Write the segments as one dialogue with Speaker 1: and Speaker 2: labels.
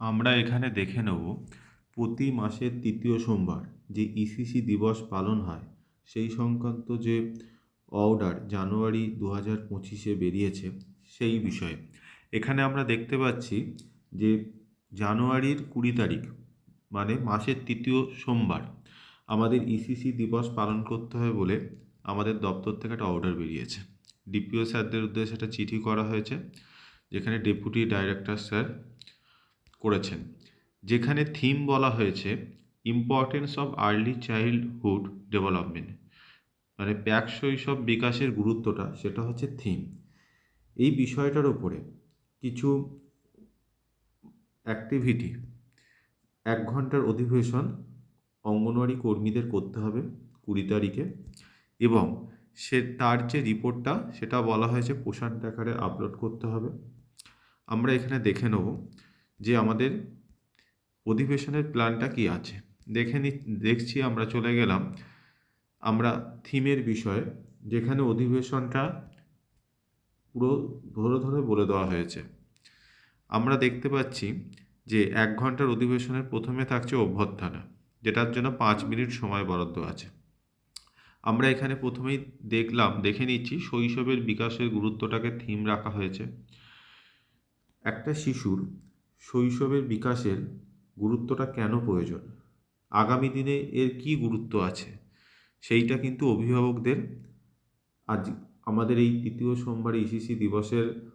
Speaker 1: আমরা এখানে দেখে নেব প্রতি মাসের তৃতীয় সোমবার যে ইসিসি দিবস পালন হয়, সেই সংক্রান্ত যে অর্ডার জানুয়ারি দু হাজার পঁচিশে বেরিয়েছে সেই বিষয়ে। এখানে আমরা দেখতে পাচ্ছি যে জানুয়ারির কুড়ি তারিখ মানে মাসের তৃতীয় সোমবার, আমাদের ইসিসি দিবস পালন করতে হবে বলে আমাদের দপ্তর থেকে একটা অর্ডার বেরিয়েছে। ডিপিও স্যারদের উদ্দেশ্যে একটা চিঠি করা হয়েছে, যেখানে ডেপুটি ডাইরেক্টর স্যার করেছেন, যেখানে থিম বলা হয়েছে importance of early childhood development মানে প্যাক শৈশব বিকাশের গুরুত্বটা, সেটা হচ্ছে থিম এই বিষয়টার উপরে কিছু অ্যাক্টিভিটি এক ঘণ্টার অধিবেশন অঙ্গনওয়াড়ি কর্মীদের করতে হবে কুড়ি তারিখে এবং সে, তার যে রিপোর্টটা, সেটা বলা হয়েছে, পোষণ আকারে আপলোড করতে হবে। আমরা এখানে দেখে নেব যে আমাদের অধিবেশনের প্ল্যানটা কি আছে? দেখে নি, দেখছি আমরা চলে গেলাম। আমরা থিমের বিষয়ে, যেখানে অধিবেশনটা পুরো ধরে ধরে বলে দেওয়া হয়েছে। আমরা দেখতে পাচ্ছি যে এক ঘণ্টার অধিবেশনের প্রথমে থাকছে অভ্যর্থনা, যেটার জন্য পাঁচ মিনিট সময় বরাদ্দ আছে। আমরা এখানে প্রথমেই দেখলাম, দেখে নিচ্ছি শৈশবের বিকাশের গুরুত্বটাকে থিম রাখা হয়েছে। একটা শিশুর শৈশবের বিকাশের গুরুত্বটা কেন প্রয়োজন? আগামী দিনে এর কি গুরুত্ব আছে? সেইটা কিন্তু অভিভাবকদের আজ আমাদের এই তৃতীয় সোমবার ইসিসি দিবসের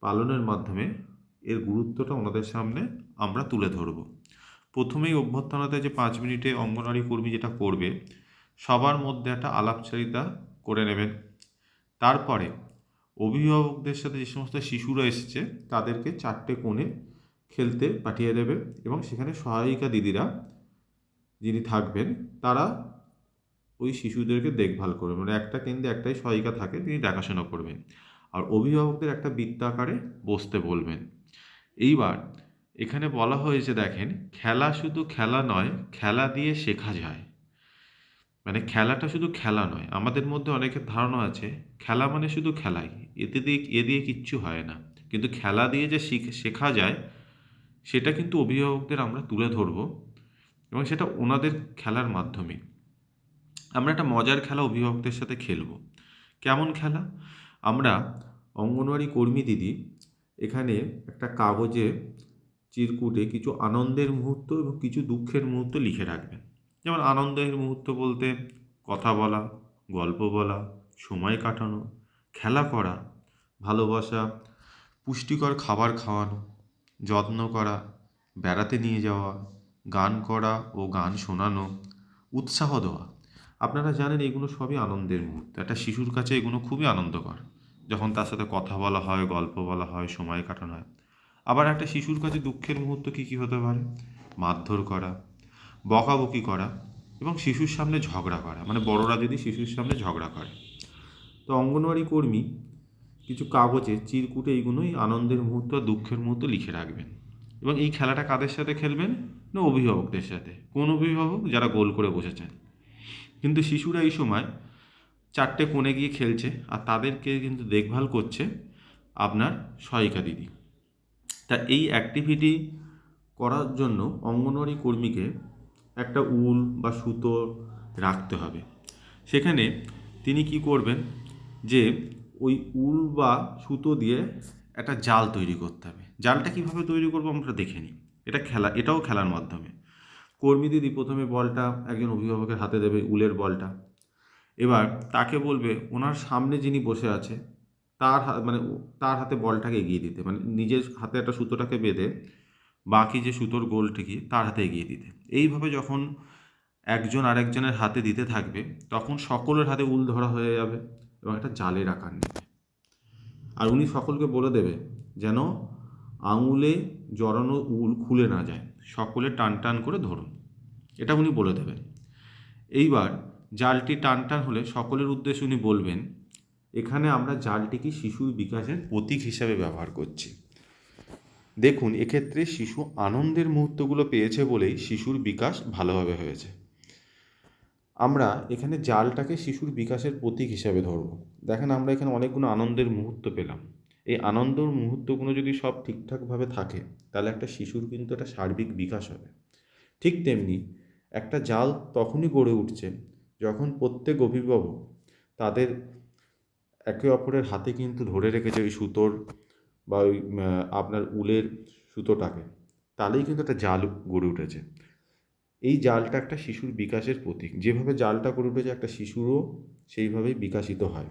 Speaker 1: পালনের মাধ্যমে এর গুরুত্বটা ওনাদের সামনে আমরা তুলে ধরব। প্রথমেই অভ্যর্থনাতে যে পাঁচ মিনিটে অঙ্গনওয়াড়ি কর্মী যেটা করবে, সবার মধ্যে একটা আলাপচারিতা করে নেবেন। তারপরে অভিভাবকদের সাথে যে সমস্ত শিশুরা এসেছে, তাদেরকে চারটে কোণে খেলতে পাঠিয়ে দেবে এবং সেখানে সহায়িকা দিদিরা যিনি থাকবেন, তারা ওই শিশুদেরকে দেখভাল করবে। মানে একটা কেন্দ্রে একটাই সহায়িকা থাকে, তিনি দেখাশোনা করবেন। আর অভিভাবকদের একটা বৃত্তাকারে বসতে বলবেন। এইবার এখানে বলা হয়েছে, দেখেন, খেলা শুধু খেলা নয়, খেলা দিয়ে শেখা যায়। মানে খেলাটা শুধু খেলা নয়, আমাদের মধ্যে অনেকের ধারণা আছে, খেলা মানে শুধু খেলাই, এতে দিয়ে, এ দিয়ে কিচ্ছু হয় না। কিন্তু খেলা দিয়ে যে শিখ- শেখা যায় সেটা কিন্তু অভিভাবকদের আমরা তুলে ধরব এবং সেটা ওনাদের খেলার মাধ্যমে। আমরা একটা মজার খেলা অভিভাবকদের সাথে খেলব। কেমন খেলা? আমরা অঙ্গনওয়াড়ি কর্মী দিদি এখানে একটা কাগজে চিরকুটে কিছু আনন্দের মুহূর্ত এবং কিছু দুঃখের মুহূর্ত লিখে রাখবেন। যেমন আনন্দের মুহূর্ত বলতে কথা বলা, গল্প বলা, সময় কাটানো, খেলা করা, ভালোবাসা, পুষ্টিকর খাবার খাওয়ানো যত্ন করা, বেড়াতে নিয়ে যাওয়া, গান করা ও গান শোনানো, উৎসাহ দেওয়া। আপনারা জানেন এগুলো সবই আনন্দের মুহূর্ত। একটা শিশুর কাছে এগুলো খুবই আনন্দকর। যখন তার সাথে কথা বলা হয়, গল্প বলা হয়, সময় কাটানো হয়। আবার একটা শিশুর কাছে দুঃখের মুহূর্ত কী কী হতে পারে? মারধর করা, বকাবকি করা এবং শিশুর সামনে ঝগড়া করা। মানে বড়রা যদি শিশুর সামনে ঝগড়া করে। তো অঙ্গনওয়াড়ি কর্মী কিছু কাগজে, চিরকুটে এইগুলোই আনন্দের মুহূর্ত দুঃখের মুহূর্ত লিখে রাখবেন। এবং এই খেলাটা কাদের সাথে খেলবেন? না, অভিভাবকদের সাথে। কোন অভিভাবক? যারা গোল করে বসেছেন। কিন্তু শিশুরা এই সময় চারটে কোণে গিয়ে খেলছে আর তাদেরকে কিন্তু দেখভাল করছে আপনার সহায়িকা দিদি। তা এই অ্যাক্টিভিটি করার জন্য অঙ্গনওয়াড়ি কর্মীকে একটা উল বা সুতো রাখতে হবে। সেখানে তিনি কি করবেন যে ওই উল বা সুতো দিয়ে একটা জাল তৈরি করতে হবে। জালটা কীভাবে তৈরি করব আমরা দেখে নিই। এটা খেলা, এটাও খেলার মাধ্যমে। কর্মী দিদি প্রথমে বলটা, একজন অভিভাবকের হাতে দেবে উলের বলটা। এবার তাকে বলবে, ওনার সামনে যিনি বসে আছে, তার মানে তার হাতে বলটাকে এগিয়ে দিতে। মানে নিজের হাতে একটা সুতোটাকে বেঁধে, বাকি যে সুতোর গোলটিকে তার হাতে এগিয়ে দিতে। এইভাবে যখন একজন আরেকজনের হাতে দিতে থাকবে, তখন সকলের হাতে উল ধরা হয়ে যাবে। এবং একটা জালের আকার নেবে আর উনি সকলকে বলে দেবে যেন আঙুলে জড়ানো উল খুলে না যায়। সকলে টান টান করে ধরুন। এটা উনি বলে দেবেন। এইবার জালটি টান টান হলে সকলের উদ্দেশ্যে উনি বলবেন, এখানে আমরা জালটিকে শিশুর বিকাশের প্রতীক হিসাবে ব্যবহার করছি। দেখুন, এক্ষেত্রে শিশু আনন্দের মুহূর্তগুলো পেয়েছে বলেই শিশুর বিকাশ ভালোভাবে হয়েছে। আমরা এখানে জালটাকে শিশুর বিকাশের প্রতীক হিসাবে ধরব। দেখেন আমরা এখানে অনেকগুলো আনন্দের মুহূর্ত পেলাম। এই আনন্দর মুহূর্তগুলো যদি সব ঠিকঠাকভাবে থাকে তাহলে একটা শিশুর কিন্তু একটা সার্বিক বিকাশ হবে। ঠিক তেমনি একটা জাল তখনই গড়ে উঠছে যখন প্রত্যেক অভিভাবক তাদের একে অপরের হাতে কিন্তু ধরে রেখেছে ওই সুতোর বা ওই আপনার উলের সুতোটাকে। তাহলেই কিন্তু একটা জাল গড়ে উঠেছে। এই জালটা একটা শিশুর বিকাশের প্রতীক। যেভাবে জালটা গড়ে উঠেছে একটা শিশুরও সেইভাবেই বিকাশিত হয়।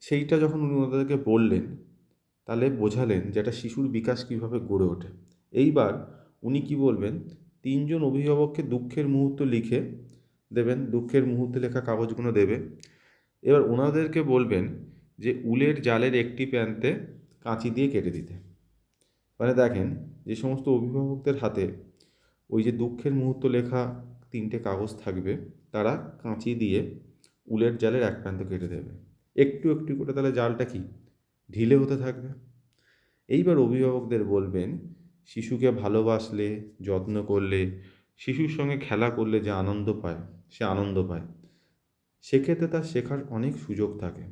Speaker 1: সেইটা যখন উনি ওনাদেরকে বললেন, তাহলে বোঝালেন যে একটা শিশুর বিকাশ কীভাবে গড়ে ওঠে। এইবার উনি কি বলবেন? তিনজন অভিভাবককে দুঃখের মুহূর্ত লিখে দেবেন, দুঃখের মুহূর্তে লেখা কাগজগুলো দেবে। এবার ওনাদেরকে বলবেন যে উলের জালের একটি প্যান্তে কাঁচি দিয়ে কেটে দিতে। মানে দেখেন, যে সমস্ত অভিভাবকদের হাতে ওই যে দুঃখের মুহূর্ত লেখা তিনটে কাগজ থাকবে, তারা কাঁচি দিয়ে উলের জালের এক প্রান্ত কেটে দেবে। একটু একটু করে তাহলে জালটা কি? ঢিলে হতে থাকবে। এইবার অভিভাবকদের বলবেন, শিশুকে ভালোবাসলে, যত্ন করলে, শিশুর সঙ্গে খেলা করলে যে আনন্দ পায়, সে আনন্দ পায়। সেক্ষেত্রে তার শেখার অনেক সুযোগ থাকে।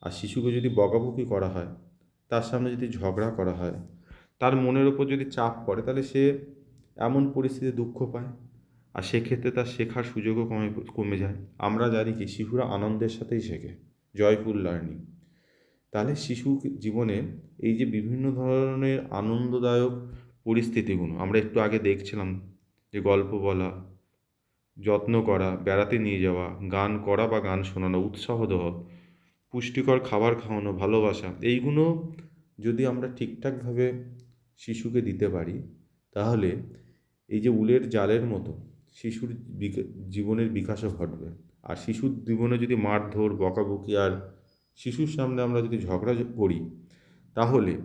Speaker 1: আর শিশুকে যদি বকাবকি করা হয়, তার সামনে যদি ঝগড়া করা হয়, তার মনের ওপর যদি চাপ পড়ে, তাহলে সে এমন পরিস্থিতিতে দুঃখ পায়, আর সেক্ষেত্রে তার শেখার সুযোগও কমে কমে যায়। আমরা জানি কি, শিশুরা আনন্দের সাথেই শেখে জয়ফুল লার্নিং তাহলে শিশু জীবনে এই যে বিভিন্ন ধরনের আনন্দদায়ক পরিস্থিতিগুলো, আমরা একটু আগে দেখছিলাম যে গল্প বলা, যত্ন করা, বেড়াতে নিয়ে যাওয়া, গান করা বা গান শোনানো, উৎসাহ দেওয়া, পুষ্টিকর খাবার খাওয়ানো, ভালোবাসা, এইগুলো যদি আমরা ঠিকঠাকভাবে শিশুকে দিতে পারি, তাহলে এই যে উলের জালের মতো শিশুর জীবনের বিকাশও ঘটবে। আর শিশুর জীবনে যদি মারধর, বকাবকি আর শিশুর সামনে আমরা যদি ঝগড়া করি, তাহলে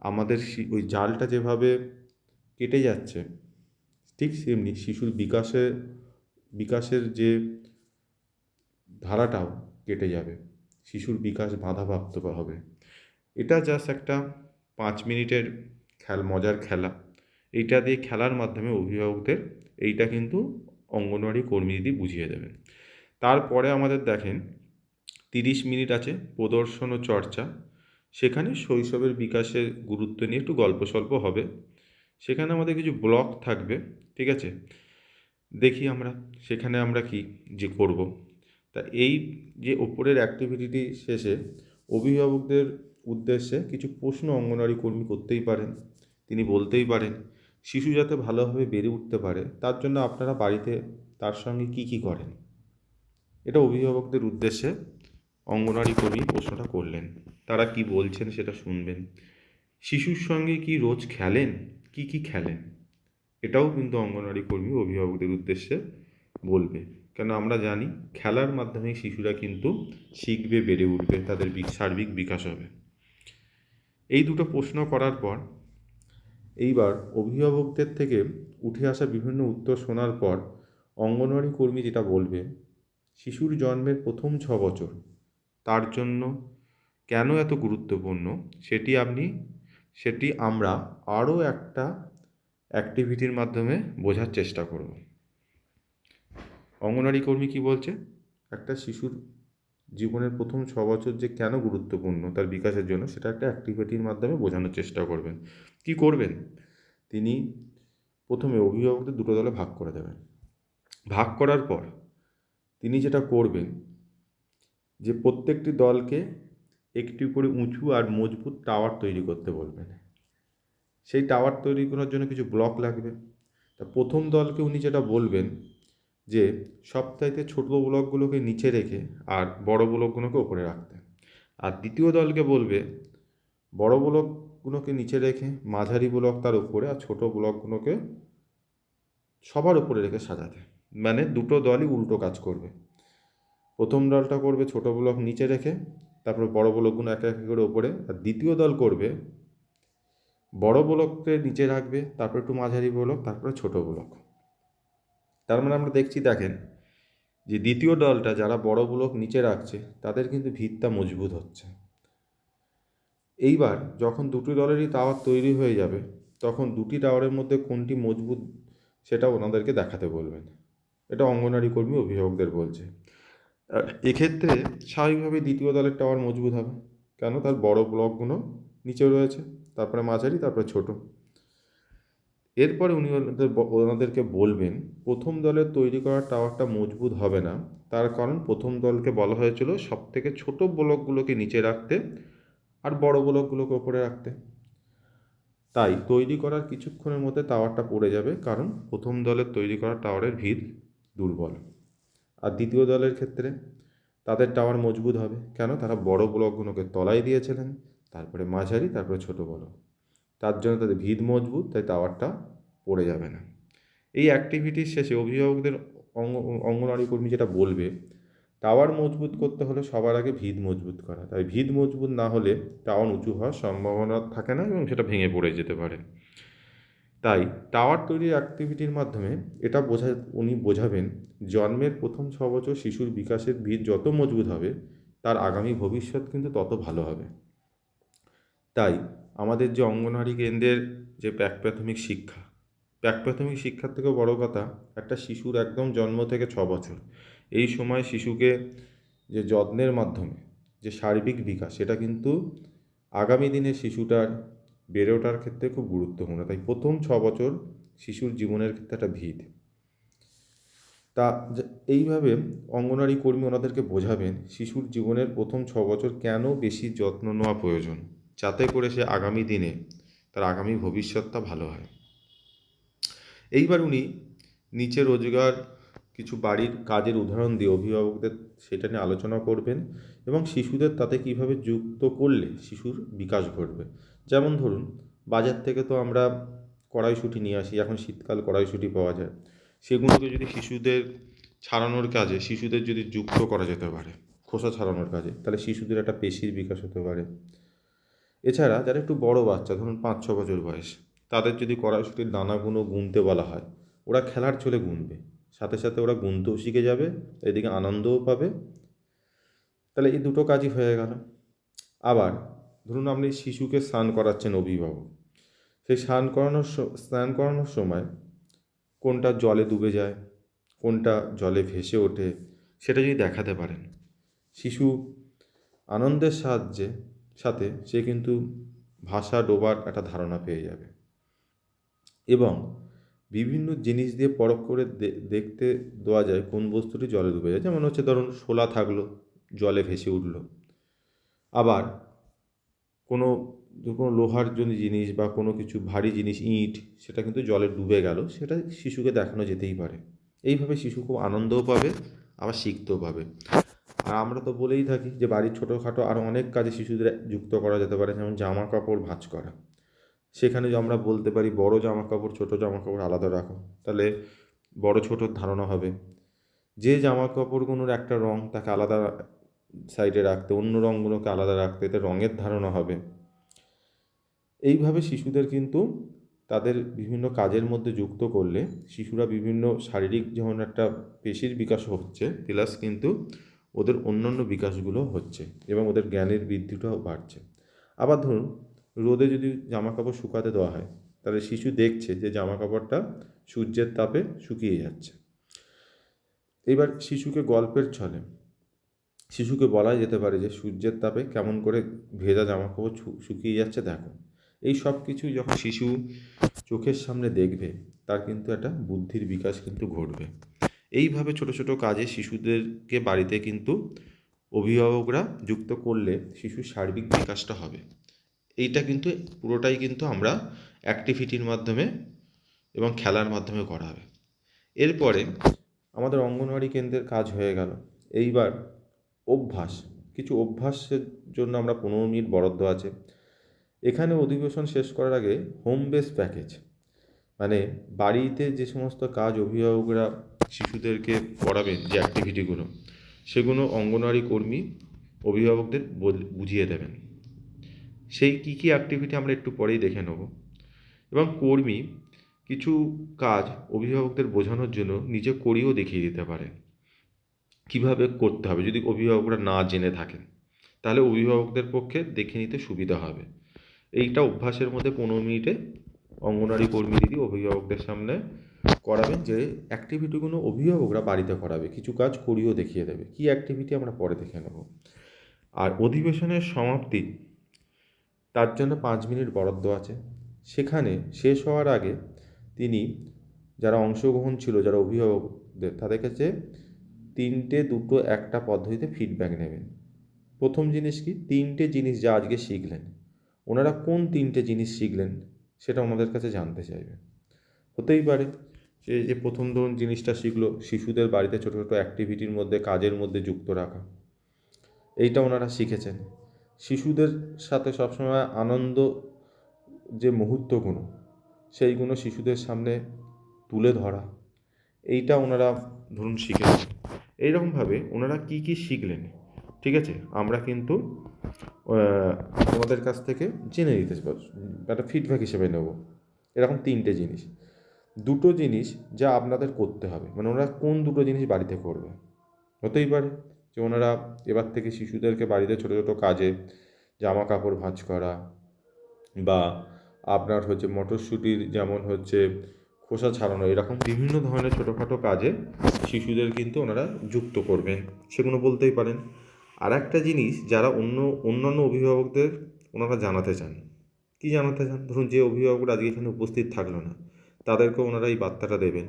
Speaker 1: আমাদের ওই জালটা যেভাবে কেটে যাচ্ছে, ঠিক সেমনি শিশুর বিকাশে, বিকাশের যে ধারাটাও কেটে যাবে। শিশুর বিকাশ বাধাপ্রাপ্ত হবে। এটা জাস্ট একটা পাঁচ মিনিটের খেল, মজার খেলা। এইটা দিয়ে খেলার মাধ্যমে অভিভাবকদের এইটা কিন্তু অঙ্গনওয়াড়ি কর্মী দিদি বুঝিয়ে দেবেন। তারপরে আমাদের দেখেন, তিরিশ মিনিট আছে প্রদর্শন ও চর্চা। সেখানে শৈশবের বিকাশের গুরুত্ব নিয়ে একটু গল্প সল্প হবে। সেখানে আমাদের কিছু ব্লক থাকবে, ঠিক আছে? দেখি আমরা, সেখানে আমরা কি যে করব। তা এই যে ওপরের অ্যাক্টিভিটিটি শেষে অভিভাবকদের উদ্দেশ্যে কিছু প্রশ্ন অঙ্গনওয়াড়ি কর্মী করতেই পারেন, তিনি বলতেই পারেন। শিশু যাতে ভালোভাবে বেড়ে উঠতে পারে, তার জন্য আপনারা বাড়িতে তার সঙ্গে কী কী করেন? এটা অভিভাবকদের উদ্দেশ্যে অঙ্গনওয়াড়ি কর্মী প্রশ্নটা করলেন। তারা কি বলছেন সেটা শুনবেন। শিশুর সঙ্গে কি রোজ খেলেন? কি কি খেলেন? এটাও কিন্তু অঙ্গনওয়াড়ি কর্মী অভিভাবকদের উদ্দেশ্যে বলবে। কেন আমরা জানি খেলার মাধ্যমে শিশুরা কিন্তু শিখবে, বেড়ে উঠবে, তাদের সার্বিক বিকাশ হবে। এই দুটো প্রশ্ন করার পর এইবার অভিভাবকদের থেকে উঠে আসা বিভিন্ন উত্তর শোনার পর অঙ্গনওয়াড়ি কর্মী যেটা বলবে, শিশুর জন্মের প্রথম ছ বছর, তার জন্য কেন এত গুরুত্বপূর্ণ? সেটি আপনি, সেটি আমরা আরও একটা অ্যাক্টিভিটির মাধ্যমে বোঝার চেষ্টা করব। অঙ্গনওয়াড়ি কর্মী কী বলছে? একটা শিশুর জীবনের প্রথম ছ বছর যে কেন গুরুত্বপূর্ণ তার বিকাশের জন্য সেটা একটা অ্যাক্টিভিটির মাধ্যমে বোঝানোর চেষ্টা করবেন। কি করবেন? তিনি প্রথমে অভিভাবকদের দুটো দলে ভাগ করে দেবেন। ভাগ করার পর তিনি যেটা করবেন যে প্রত্যেকটি দলকে একটি করে উঁচু আর মজবুত টাওয়ার তৈরি করতে বলবেন। সেই টাওয়ার তৈরি করার জন্য কিছু ব্লক লাগবে। তা প্রথম দলকে উনি যেটা বলবেন যে সবচাইতে ছোটো ব্লকগুলোকে নিচে রেখে আর বড় ব্লকগুলোকে ওপরে রাখতে। আর দ্বিতীয় দলকে বলবে, বড় ব্লকগুলোকে নিচে রেখে মাঝারি ব্লক তার উপরে আর ছোটো ব্লকগুলোকে সবার উপরে রেখে সাজাতে। মানে দুটো দলই উল্টো কাজ করবে। প্রথম দলটা করবে ছোটো ব্লক নিচে রেখে, তারপরে বড় ব্লকগুলো একে একে করে ওপরে আর দ্বিতীয় দল করবে, বড় ব্লককে নিচে রাখবে, তারপর একটু মাঝারি ব্লক, তারপরে ছোট ব্লক। তার মানে আমরা দেখছি, দেখেন, যে দ্বিতীয় দলটা যারা বড় ব্লক নিচে রাখছে, তাদের কিন্তু ভিতটা মজবুত হচ্ছে। এইবার যখন দুটি দলেরই টাওয়ার তৈরি হয়ে যাবে, তখন দুটি টাওয়ারের মধ্যে কোনটি মজবুত সেটা ওনাদেরকে দেখাতে বলবেন। এটা অঙ্গনারী কর্মী অভিভাবকদের বলছে। এক্ষেত্রে স্বাভাবিকভাবেই দ্বিতীয় দলের টাওয়ার মজবুত হবে। কেন? তার বড় ব্লকগুলো নিচে রয়েছে, তারপরে মাঝারি, তারপরে ছোট। এরপরে উনি ওনাদের ওনাদেরকে বলবেন, প্রথম দলের তৈরি করা টাওয়ারটা মজবুত হবে না। তার কারণ প্রথম দলকে বলা হয়েছিল সব থেকে ছোটো ব্লকগুলোকে নিচে রাখতে আর বড় ব্লকগুলোকে ওপরে রাখতে। তাই তৈরি করার কিছুক্ষণের মধ্যে টাওয়ারটা পড়ে যাবে, কারণ প্রথম দলের তৈরি করা টাওয়ারের ভিত দুর্বল। আর দ্বিতীয় দলের ক্ষেত্রে তাদের টাওয়ার মজবুত হবে। কেন? তারা বড় ব্লকগুলোকে তলায় দিয়েছিলেন, তারপরে মাঝারি, তারপরে ছোট বড় তার জন্য তাদের ভিত মজবুত, তাই টাওয়ারটা পড়ে যাবে না। এই অ্যাক্টিভিটির শেষে অভিভাবকদের অঙ্গ অঙ্গনওয়াড়ি কর্মী যেটা বলবে, টাওয়ার মজবুত করতে হলে সবার আগে ভিত মজবুত করা। তাই ভিত মজবুত না হলে টাওয়ার উঁচু হওয়ার সম্ভাবনা থাকে না এবং সেটা ভেঙে পড়ে যেতে পারে। তাই টাওয়ার তৈরির অ্যাক্টিভিটির মাধ্যমে এটা বোঝা, উনি বোঝাবেন, জন্মের প্রথম ছ বছর শিশুর বিকাশের ভিত যত মজবুত হবে, তার আগামী ভবিষ্যৎ কিন্তু তত ভালো হবে। তাই আমাদের যে অঙ্গনওয়াড়ি কেন্দ্রের যে প্রাক প্রাথমিক শিক্ষা, প্রাক প্রাথমিক শিক্ষার থেকেও বড় কথা, একটা শিশুর একদম জন্ম থেকে ছ বছর। এই সময় শিশুকে যে যত্নের মাধ্যমে, যে সার্বিক বিকাশ, সেটা কিন্তু আগামী দিনে শিশুটার বেড়ে ওঠার ক্ষেত্রে খুব গুরুত্বপূর্ণ। তাই প্রথম ছ বছর শিশুর জীবনের ক্ষেত্রে একটা ভিত। তা এইভাবে অঙ্গনওয়াড়ি কর্মী ওনাদেরকে বোঝাবেন, শিশুর জীবনের প্রথম ছ বছর কেন বেশি যত্ন নেওয়া প্রয়োজন? যাতে করে সে আগামী দিনে তার আগামী ভবিষ্যৎটা ভালো হয়। এইবার উনি নিচে রোজগার, কিছু বাড়ির কাজের উদাহরণ দিয়ে অভিভাবকদের সেটা নিয়ে আলোচনা করবেন এবং শিশুদের তাতে কীভাবে যুক্ত করলে শিশুর বিকাশ ঘটবে। যেমন ধরুন, বাজার থেকে তো আমরা কড়াইশুঁটি নিয়ে আসি, এখন শীতকাল কড়াইশুঁটি পাওয়া যায়। সেগুলোকে যদি শিশুদের ছাড়ানোর কাজে, শিশুদের যদি যুক্ত করা যেতে পারে, খোসা ছাড়ানোর কাজে, তাহলে শিশুদের একটা পেশির বিকাশ হতে পারে। এছাড়া যারা একটু বড় বাচ্চা, ধরুন পাঁচ ছ বছর বয়স, তাদের যদি কড়াইশুটির দানাগুলো গুনতে বলা হয়, ওরা খেলার চলে গুনবে। সাথে সাথে ওরা গুনতেও শিখে যাবে, এদিকে আনন্দও পাবে। তাহলে এই দুটো কাজই হয়ে গেল। আবার ধরুন আপনি শিশুকে স্নান করাচ্ছেন অভিভাবক, সেই স্নান করানোর স্নান করানোর সময় কোনটা জলে ডুবে যায়, কোনটা জলে ভেসে ওঠে, সেটা যদি দেখাতে পারেন। শিশু আনন্দের সাহায্যে সাথে সে কিন্তু ভাষা ডোবার একটা ধারণা পেয়ে যাবে। এবং বিভিন্ন জিনিস দিয়ে পরখ করে দেখতে দেওয়া যায় কোন বস্তুটি জলে ডুবে যায়। যেমন হচ্ছে ধরুন শোলা থাকল, জলে ভেসে উঠল। আবার কোনো কোনো লোহার জন্য জিনিস বা কোনো কিছু ভারী জিনিস, ইট, সেটা কিন্তু জলে ডুবে গেল, সেটা শিশুকে দেখানো যেতেই পারে। এইভাবে শিশু খুব আনন্দও পাবে, আবার শিখতেও পাবে। আর আমরা তো বলেই থাকি যে বাড়ির ছোটোখাটো আরও অনেক কাজে শিশুদের যুক্ত করা যেতে পারে, যেমন জামা কাপড় ভাঁজ করা। সেখানে আমরা বলতে পারি বড় জামা কাপড় ছোটো জামা কাপড় আলাদা রাখো। তাহলে বড় ছোটোর ধারণা হবে। যে জামা কাপড়গুলোর একটা রং তাকে আলাদা সাইডে রাখতে, অন্য রঙগুলোকে আলাদা রাখতে এতে রঙের ধারণা হবে। এইভাবে শিশুদের কিন্তু তাদের বিভিন্ন কাজের মধ্যে যুক্ত করলে শিশুরা বিভিন্ন শারীরিক যেমন একটা পেশির বিকাশ হচ্ছে, প্লাস কিন্তু ওদের অন্যান্য বিকাশগুলো হচ্ছে এবং ওদের জ্ঞানের বৃদ্ধিটাও বাড়ছে। আবার ধরুন, রোদে যদি জামা কাপড় শুকাতে দেওয়া হয়, তাহলে শিশু দেখছে যে জামা কাপড়টা সূর্যের তাপে শুকিয়ে যাচ্ছে। এবার শিশুকে গল্পের ছলে, শিশুকে বলা যেতে পারে যে সূর্যের তাপে কেমন করে ভেজা জামা কাপড় শুকিয়ে যাচ্ছে দেখো। এই সব কিছু যখন শিশু চোখের সামনে দেখবে, তার কিন্তু একটা বুদ্ধির বিকাশ কিন্তু ঘটবে। এইভাবে ছোট ছোট কাজে শিশুদেরকে বাড়িতে কিন্তু অভিভাবকরা যুক্ত করলে শিশুর সার্বিক বিকাশটা হবে। এইটা কিন্তু পুরোটাই কিন্তু আমরা অ্যাক্টিভিটির মাধ্যমে এবং খেলার মাধ্যমে করা হবে। এরপরে আমাদের অঙ্গনওয়াড়ি কেন্দ্রের কাজ হয়ে গেল। এইবার অভ্যাস, কিছু অভ্যাসের জন্য আমরা পনেরো মিনিট বরাদ্দ আছে। এখানে অধিবেশন শেষ করার আগে হোম বেস প্যাকেজ মানে বাড়িতে যে সমস্ত কাজ অভিভাবকরা শিশুদেরকে করাবেন যে অ্যাক্টিভিটিগুলো সেগুলো অঙ্গনওয়াড়ি কর্মী, অভিভাবকদের বুঝিয়ে দেবেন। সেই কী কী অ্যাক্টিভিটি আমরা একটু পরেই দেখে নেব। এবং কর্মী কিছু কাজ অভিভাবকদের বোঝানোর জন্য নিজে করিয়েও দেখিয়ে দিতে পারে। কীভাবে করতে হবে? যদি অভিভাবকরা না জেনে থাকেন, তাহলে অভিভাবকদের পক্ষে দেখে নিতে সুবিধা হবে। এইটা অভ্যাসের মধ্যে পনেরো মিনিটে অঙ্গনওয়াড়ি কর্মী দিদি অভিভাবকদের সামনে করাবেন যে অ্যাক্টিভিটিগুলো অভিভাবকরা বাড়িতে করাবে, কিছু কাজ করিয়েও দেখিয়ে দেবে। কী অ্যাক্টিভিটি আমরা পরে দেখে নেব? আর অধিবেশনের সমাপ্তি, তার জন্য পাঁচ মিনিট বরাদ্দ আছে। সেখানে শেষ হওয়ার আগে তিনি, যারা অংশগ্রহণ ছিল, যারা অভিভাবকদের, তাদের কাছে তিনটে, দুটো, একটা পদ্ধতিতে ফিডব্যাক নেবেন। প্রথম জিনিস কি? তিনটে জিনিস যা আজকে শিখলেন। ওনারা কোন তিনটে জিনিস শিখলেন, সেটা আমাদের কাছে জানতে চাইবেন। হতেই পারে যে যে প্রথম ধরুন জিনিসটা শিখলো শিশুদের বাড়িতে ছোটো ছোটো অ্যাক্টিভিটির মধ্যে, কাজের মধ্যে যুক্ত রাখা। এইটা ওনারা শিখেছেন। শিশুদের সাথে সবসময় আনন্দ যে মুহূর্তগুলো, সেইগুলো শিশুদের সামনে তুলে ধরা, এইটা ওনারা ধরুন শিখেছেন। এইরকমভাবে ওনারা কী কী শিখলেন, ঠিক আছে? আমরা কিন্তু তোমাদের কাছ থেকে জেনে নিতে পারব, একটা ফিডব্যাক হিসেবে নেব। এরকম তিনটে জিনিস। দুটো জিনিস যা আপনাদের করতে হবে। মানে ওনারা কোন দুটো জিনিস বাড়িতে করবে? হতেই পারে যে ওনারা এবার থেকে শিশুদেরকে বাড়িতে ছোটো ছোটো কাজে জামা কাপড় ভাঁজ করা বা আপনার হচ্ছে মটরশুঁটির যেমন হচ্ছে খোসা ছাড়ানো, এরকম বিভিন্ন ধরনের ছোটোখাটো কাজে শিশুদের কিন্তু ওনারা যুক্ত করবেন সেগুলো বলতেই পারেন। আর একটা জিনিস যারা অন্য, অন্যান্য অভিভাবকদের ওনারা জানাতে চান। কী জানাতে চান? ধরুন যে অভিভাবকরা আজকে এখানে উপস্থিত থাকল না। তাদেরকে ওনারা এই বার্তাটা দেবেন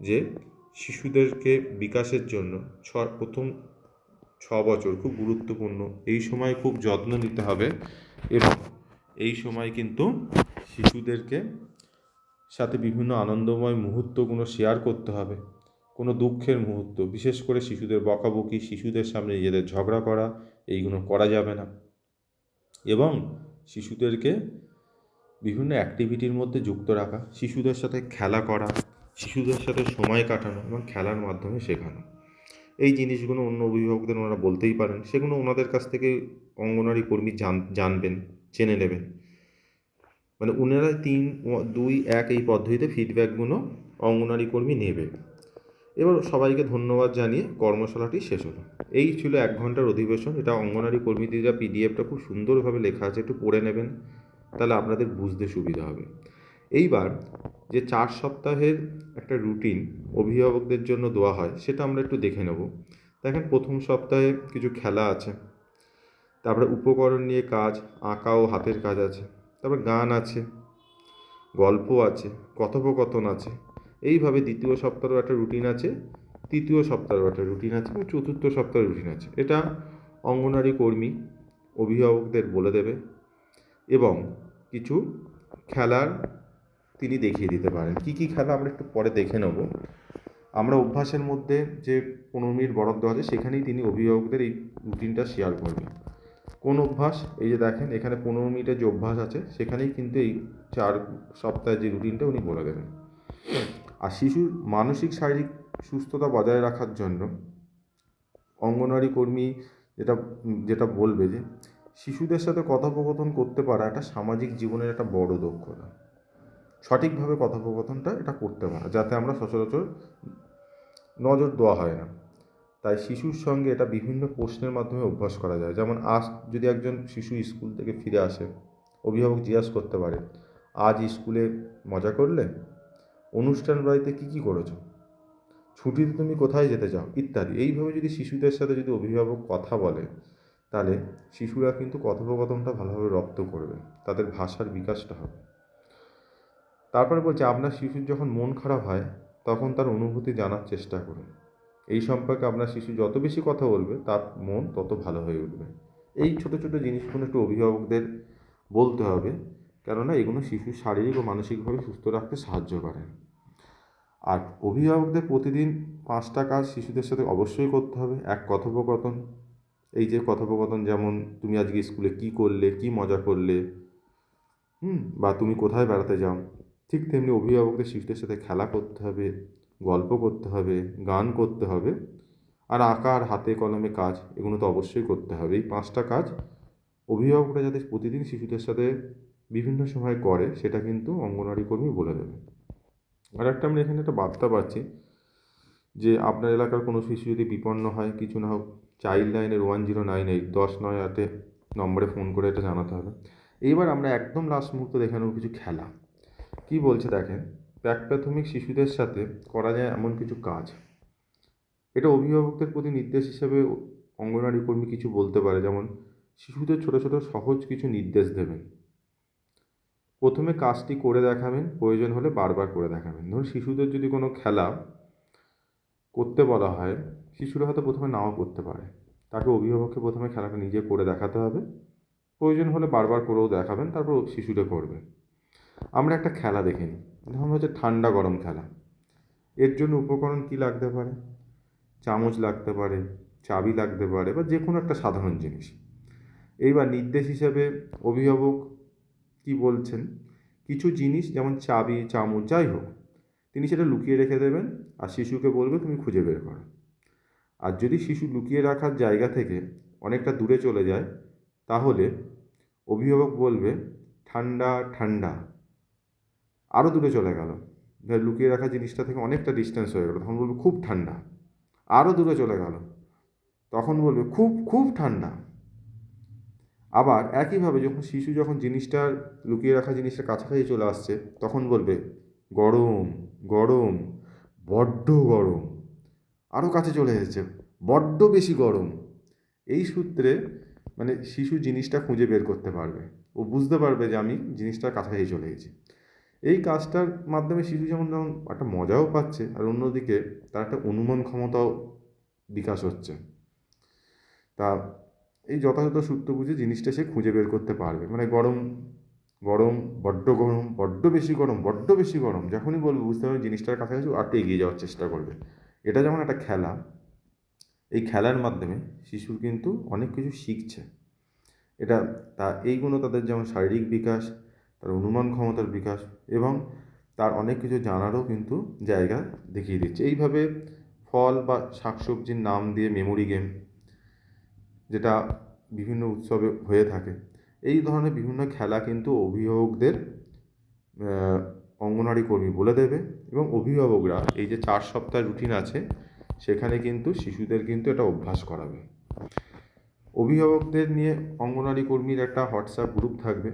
Speaker 1: যে শিশুদেরকে বিকাশের জন্য ছ, প্রথম ছ বছর খুব গুরুত্বপূর্ণ। এই সময় খুব যত্ন নিতে হবে এবং এই সময় কিন্তু শিশুদেরকে সাথে বিভিন্ন আনন্দময় মুহূর্তগুলো শেয়ার করতে হবে। কোনো দুঃখের মুহূর্ত, বিশেষ করে শিশুদের বকাবকি, শিশুদের সামনে নিজেদের ঝগড়া করা, এইগুলো করা যাবে না। এবং শিশুদেরকে বিভিন্ন অ্যাক্টিভিটির মধ্যে যুক্ত রাখা, শিশুদের সাথে খেলা করা, শিশুদের সাথে সময় কাটানো এবং খেলার মাধ্যমে শেখানো। এই জিনিসগুলো অন্য অভিভাবকদের ওনারা বলতেই পারেন, সেগুলো ওনাদের কাছ থেকে অঙ্গনওয়াড়ি কর্মী জান, জানবেন, জেনে নেবেন। মানে ওনারা তিন, দুই, এক এই পদ্ধতিতে ফিডব্যাকগুলো অঙ্গনওয়াড়ি কর্মী নেবে। এবার সবাইকে ধন্যবাদ জানিয়ে কর্মশালাটি শেষ হলো। এই ছিল এক ঘণ্টার অধিবেশন, এটা অঙ্গনওয়াড়ি কর্মীদের পিডিএফটা খুব সুন্দরভাবে লেখা আছে, একটু পড়ে নেবেন। তাহলে আপনাদের বুঝতে সুবিধা হবে। এইবার যে চার সপ্তাহের একটা রুটিন অভিভাবকদের জন্য দেওয়া হয়, সেটা আমরা একটু দেখে নেব। দেখেন, প্রথম সপ্তাহে কিছু খেলা আছে, তারপরে উপকরণ নিয়ে কাজ, আঁকা ও হাতের কাজ আছে, তারপর গান আছে, গল্প আছে, কথোপকথন আছে। এইভাবে দ্বিতীয় সপ্তাহেও একটা রুটিন আছে, তৃতীয় সপ্তাহেও একটা রুটিন আছে এবং চতুর্থ সপ্তাহের রুটিন আছে। এটা অঙ্গনারী কর্মী, অভিভাবকদের বলে দেবে। এবং কিছু খেলার তিনি দেখিয়ে দিতে পারেন। কী কী খেলা আমরা একটু পরে দেখে নেব। আমরা অভ্যাসের মধ্যে যে পনেরো মিনিট বরাদ্দ আছে, সেখানেই তিনি অভিভাবকদের এই রুটিনটা শেয়ার করবেন। কোন অভ্যাস? এই যে দেখেন, এখানে পনেরো মিনিটের যে অভ্যাস আছে, সেখানেই কিন্তু এই চার সপ্তাহের যে রুটিনটা উনি বলে দেবেন। আর শিশুর মানসিক, শারীরিক সুস্থতা বজায় রাখার জন্য অঙ্গনওয়াড়ি কর্মী যেটা যেটা বলবে যে শিশুদের সাথে কথোপকথন করতে পারা একটা সামাজিক জীবনের একটা বড় দক্ষতা। সঠিকভাবে কথোপকথনটা এটা করতে পারা, যাতে আমরা সচরাচর নজর দেওয়া হয় না। তাই শিশুর সঙ্গে এটা বিভিন্ন প্রশ্নের মাধ্যমে অভ্যাস করা যায়। যেমন আজ যদি একজন শিশু স্কুল থেকে ফিরে আসে, অভিভাবক জিজ্ঞাসা করতে পারে, আজ স্কুলে মজা করলে? অনুষ্ঠান বাড়িতে কী কী করেছ? ছুটিতে তুমি কোথায় যেতে চাও? ইত্যাদি। এইভাবে যদি শিশুদের সাথে যদি অভিভাবক কথা বলে তাহলে শিশুরা কিন্তু কথোপকথনটা ভালোভাবে রপ্ত করবে, তাদের ভাষার বিকাশটা হবে। তারপরে বলছে, আপনার শিশুর যখন মন খারাপ হয়, তখন তার অনুভূতি জানার চেষ্টা করুন। এই সম্পর্কে আপনার শিশু যত বেশি কথা বলবে, তার মন তত ভালো হয়ে উঠবে। এই ছোটো ছোটো জিনিসগুলো একটু অভিভাবকদের বলতে হবে, কেননা এগুলো শিশুর শারীরিক ও মানসিকভাবে সুস্থ রাখতে সাহায্য করে। আর অভিভাবকদের প্রতিদিন পাঁচটা কাজ শিশুদের সাথে অবশ্যই করতে হবে। এক, কথোপকথন। এই যে কথোপকথন যেমন তুমি আজকে স্কুলে কী করলে, কী মজা করলে, হুম, বা তুমি কোথায় বেড়াতে যাও, ঠিক তেমনি অভিভাবকদের শিশুদের সাথে খেলা করতে হবে, গল্প করতে হবে, গান করতে হবে, আর আঁকা আর হাতে কলমে কাজ, এগুলো তো অবশ্যই করতে হবে। এই পাঁচটা কাজ অভিভাবকরা যাতে প্রতিদিন শিশুদের সাথে বিভিন্ন সময় করে, সেটা কিন্তু অঙ্গনওয়াড়ি কর্মী বলে দেবে। আর একটা আমরা এখানে একটা বার্তা পাচ্ছি যে আপনার এলাকার কোনো শিশু যদি বিপন্ন হয়, কিছু না হোক চাইল্ড লাইনের ওয়ান জিরো নাইন এইট দশ নয় আটে নম্বরে ফোন করে এটা জানাতে হবে। এইবার আমরা একদম লাস্ট মুহূর্তে দেখে নেব কিছু খেলা। কী বলছে দেখেন, প্রাক প্রাথমিক শিশুদের সাথে করা যায় এমন কিছু কাজ। এটা অভিভাবকদের প্রতি নির্দেশ হিসেবে অঙ্গনওয়াড়ি কর্মী কিছু বলতে পারে, যেমন শিশুদের ছোটো ছোটো সহজ কিছু নির্দেশ দেবেন। প্রথমে কাজটি করে দেখাবেন, প্রয়োজন হলে বারবার করে দেখাবেন। ধরুন শিশুদের যদি কোনো খেলা করতে বলা হয়, শিশুরা হয়তো প্রথমে নাও করতে পারে। তাকে অভিভাবককে প্রথমে খেলাটা নিজে করে দেখাতে হবে। প্রয়োজন হলে বারবার করেও দেখাবেন, তারপর শিশুরা করবে। আমরা একটা খেলা দেখে নিই। ধরুন হচ্ছে ঠান্ডা গরম খেলা। এর জন্য উপকরণ কী লাগতে পারে? চামচ লাগতে পারে, চাবি লাগতে পারে বা যে কোনো একটা সাধারণ জিনিস। এইবার নির্দেশ হিসেবে অভিভাবক কী বলছেন? কিছু জিনিস যেমন চাবি, চামচ, যাই হোক, তিনি সেটা লুকিয়ে রেখে দেবেন। আর শিশুকে বলবে, তুমি খুঁজে বের করো। আর যদি শিশু লুকিয়ে রাখার জায়গা থেকে অনেকটা দূরে চলে যায়, তাহলে অভিভাবক বলবে, ঠান্ডা ঠান্ডা। আরও দূরে চলে গেল। লুকিয়ে রাখা জিনিসটা থেকে অনেকটা ডিস্টেন্স হয়ে গেলো। তখন বলবে, খুব ঠান্ডা। আরও দূরে চলে গেল। তখন বলবে, খুব খুব ঠান্ডা। আবার একইভাবে যখন শিশু যখন জিনিসটা, লুকিয়ে রাখা জিনিসটা কাছাকাছি চলে আসছে, তখন বলবে, গরম গরম। বড্ড গরম। আরও কাছে চলে এসেছে, বড্ড বেশি গরম। এই সূত্রে মানে শিশু জিনিসটা খুঁজে বের করতে পারবে। ও বুঝতে পারবে যে আমি জিনিসটার কাছাকাছি চলে গেছি। এই কাজটার মাধ্যমে শিশু যেমন যেমন একটা মজাও পাচ্ছে আর অন্যদিকে তার একটা অনুমান ক্ষমতাও বিকাশ হচ্ছে। তা এই যথাযথ সূত্র বুঝে জিনিসটা সে খুঁজে বের করতে পারবে। মানে গরম গরম, বড্ড গরম, বড্ড বেশি গরম, বড্ড বেশি গরম, যখনই বলবে বুঝতে পারবে জিনিসটার কাছাকাছি আর এগিয়ে যাওয়ার চেষ্টা করবে। এটা যেমন একটা খেলা, এই খেলার মাধ্যমে শিশুর কিন্তু অনেক কিছু শিখছে। এটা তা এইগুলো তাদের যেমন শারীরিক বিকাশ, তার অনুমান ক্ষমতার বিকাশ এবং তার অনেক কিছু জানারও কিন্তু জায়গা দেখিয়ে দিচ্ছে। এইভাবে ফল বা শাকসবজির নাম দিয়ে মেমোরি গেম যেটা বিভিন্ন উৎসবে হয়ে থাকে এই ধরনের বিভিন্ন খেলা কিন্তু অভিভাবকদের অঙ্গনওয়াড়ি কর্মী বলে দেবে এবং অভিভাবকরা, এই যে চার সপ্তাহ রুটিন আছে, সেখানে কিন্তু শিশুদের কিন্তু এটা অভ্যাস করাবে। অভিভাবকদের নিয়ে অঙ্গনওয়াড়ি কর্মীর একটা হোয়াটসঅ্যাপ গ্রুপ থাকবে,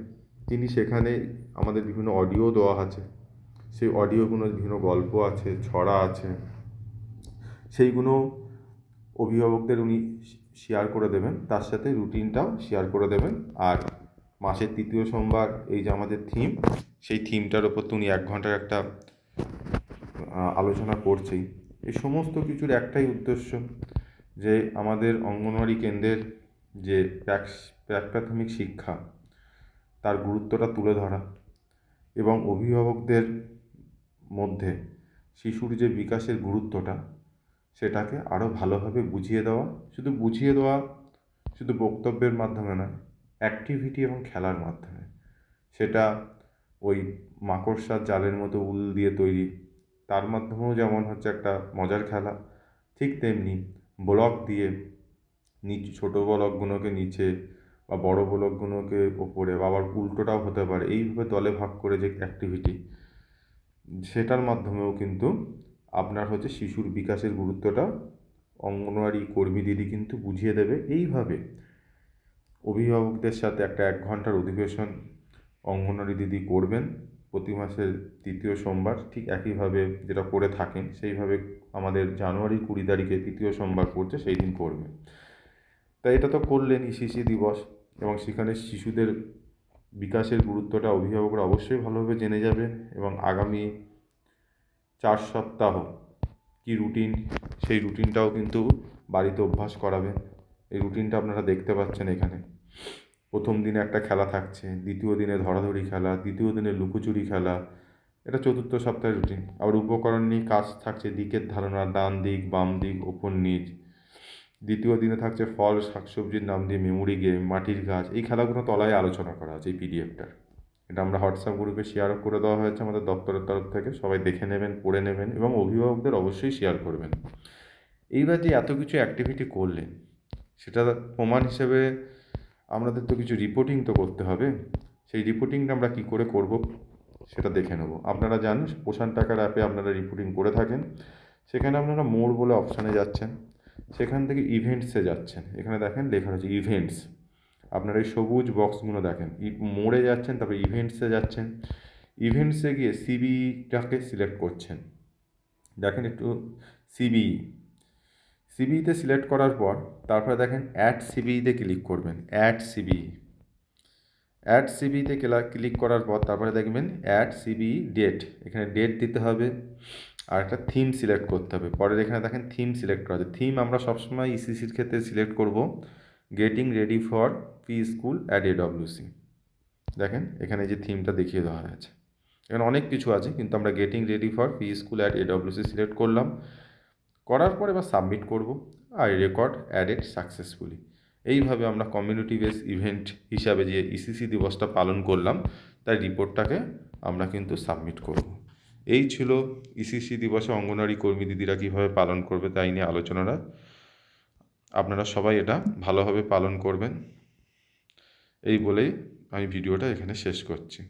Speaker 1: তিনি সেখানে আমাদের বিভিন্ন অডিও দেওয়া আছে। সেই অডিওগুলো বিভিন্ন গল্প আছে, ছড়া আছে, সেইগুলো অভিভাবকদের উনি শেয়ার করে দেবেন, তার সাথে রুটিনটাও শেয়ার করে দেবেন। আর মাসের তৃতীয় সোমবার এই যে আমাদের থিম সেই থিমটার ওপর তুমি এক ঘণ্টার একটা আলোচনা করছেই। এই সমস্ত কিছুর একটাই উদ্দেশ্য যে আমাদের অঙ্গনওয়াড়ি কেন্দ্রের যে প্রাক প্রাথমিক শিক্ষা, তার গুরুত্বটা তুলে ধরা এবং অভিভাবকদের মধ্যে শিশুর যে বিকাশের গুরুত্বটা, সেটাকে আরও ভালোভাবে বুঝিয়ে দেওয়া, শুধু বুঝিয়ে দেওয়া, শুধু বক্তব্যের মাধ্যমে নয় অ্যাক্টিভিটি এবং খেলার মাধ্যমে। সেটা ওই মাকড়সার জালের মতো উল দিয়ে তৈরি। তার মাধ্যমেও যেমন হচ্ছে একটা মজার খেলা, ঠিক তেমনি ব্লক দিয়ে নিচ ছোটো ব্লকগুলোকে নিচে বা বড় ব্লকগুলোকে ওপরে বা আবার উল্টোটাও হতে পারে। এইভাবে দলে ভাগ করে যে অ্যাক্টিভিটি সেটার মাধ্যমেও কিন্তু আপনার হচ্ছে শিশুর বিকাশের গুরুত্বটা অঙ্গনওয়াড়ি কর্মী দিদি কিন্তু বুঝিয়ে দেবে। এইভাবে অভিভাবকদের সাথে একটা এক ঘণ্টার অধিবেশন অঙ্গনওয়াড়ি দিদি করবেন। প্রতি মাসের তৃতীয় সোমবার ঠিক একইভাবে যেটা করে থাকেন, সেইভাবে আমাদের জানুয়ারি কুড়ি তারিখে তৃতীয় সোমবার পড়ছে, সেই দিন করবে তাই এটা তো করলেন ইসিসি দিবস এবং সেখানে শিশুদের বিকাশের গুরুত্বটা অভিভাবকরা অবশ্যই ভালোভাবে জেনে যাবে এবং আগামী চার সপ্তাহ কী রুটিন, সেই রুটিনটাও কিন্তু বাড়িতে অভ্যাস করাবে এই রুটিনটা আপনারা দেখতে পাচ্ছেন এখানে। প্রথম দিনে একটা খেলা থাকছে, দ্বিতীয় দিনে ধরাধরি খেলা তৃতীয় দিনে লুকোচুরি খেলা, এটা চতুর্থ সপ্তাহের রুটিন আবার উপকরণ নিয়ে কাজ থাকছে দিকের ধারণা, ডান দিক, বাম দিক ওপর নিচ। দ্বিতীয় দিনে থাকছে ফল, শাকসবজির নাম দিয়ে মেমোরি গেম মাটির গাছ, এই খেলাগুলো তলায় আলোচনা করা আছে এই পিডিএফটার এটা আমরা হোয়াটসঅ্যাপ গ্রুপে শেয়ারও করে দেওয়া হয়েছে আমাদের দপ্তরের তরফ থেকে, সবাই দেখে নেবেন, পড়ে নেবেন এবং অভিভাবকদের অবশ্যই শেয়ার করবেন। এইবার যে এত কিছু অ্যাক্টিভিটি করলেন, সেটা প্রমাণ হিসেবে আমাদের তো কিছু রিপোর্টিং তো করতে হবে। সেই রিপোর্টিংটা আমরা কী করে করব সেটা দেখে নেব। আপনারা জানেন পোষণ টাকার অ্যাপে আপনারা রিপোর্টিং করে থাকেন। সেখানে আপনারা মোড় বলে অপশানে যাচ্ছেন। সেখান থেকে ইভেন্টসে যাচ্ছেন। এখানে দেখেন লেখা রয়েছে ইভেন্টস আপনারা এই সবুজ বক্সগুলো দেখেন। মোড়ে যাচ্ছেন, তারপরে ইভেন্টসে যাচ্ছেন। ইভেন্টসে গিয়ে সিবিটাকে সিলেক্ট করছেন। দেখেন একটু সিবিই সিবিইতে সিলেক্ট করার পর, তারপরে দেখেন অ্যাড সিবিইতে ক্লিক করবেন অ্যাড সিবিই অ্যাড সিবিইতে ক্লিক করার পর তারপরে দেখবেন অ্যাড সিবিই ডেট এখানে ডেট দিতে হবে আর একটা থিম সিলেক্ট করতে হবে। পরের এখানে দেখেন থিম সিলেক্ট করা আছে। থিম আমরা সবসময় ইসিসির ক্ষেত্রে সিলেক্ট করব। Getting ready for P school at AWC দেখেন এখানে যে থিমটা দেখিয়ে দেওয়া আছে এখানে অনেক কিছু আছে, কিন্তু আমরা getting ready for P school at AWC select করলাম। করার পর এবার সাবমিট করব আর রেকর্ড অ্যাডেড সাকসেসফুলি এইভাবে আমরা কমিউনিটি বেস ইভেন্ট হিসাবে যে ইসিসি দিবসটা পালন করলাম তার রিপোর্টটাকে আমরা কিন্তু সাবমিট করব। এই ছিল ইসিসি দিবসে অঙ্গনওয়াড়ি কর্মী দিদিরা কীভাবে পালন করবে তাই নিয়ে আলোচনাটা। আপনারা সবাই এটা ভালোভাবে পালন করবেন। এই বলেই আমি ভিডিওটা এখানে শেষ করছি।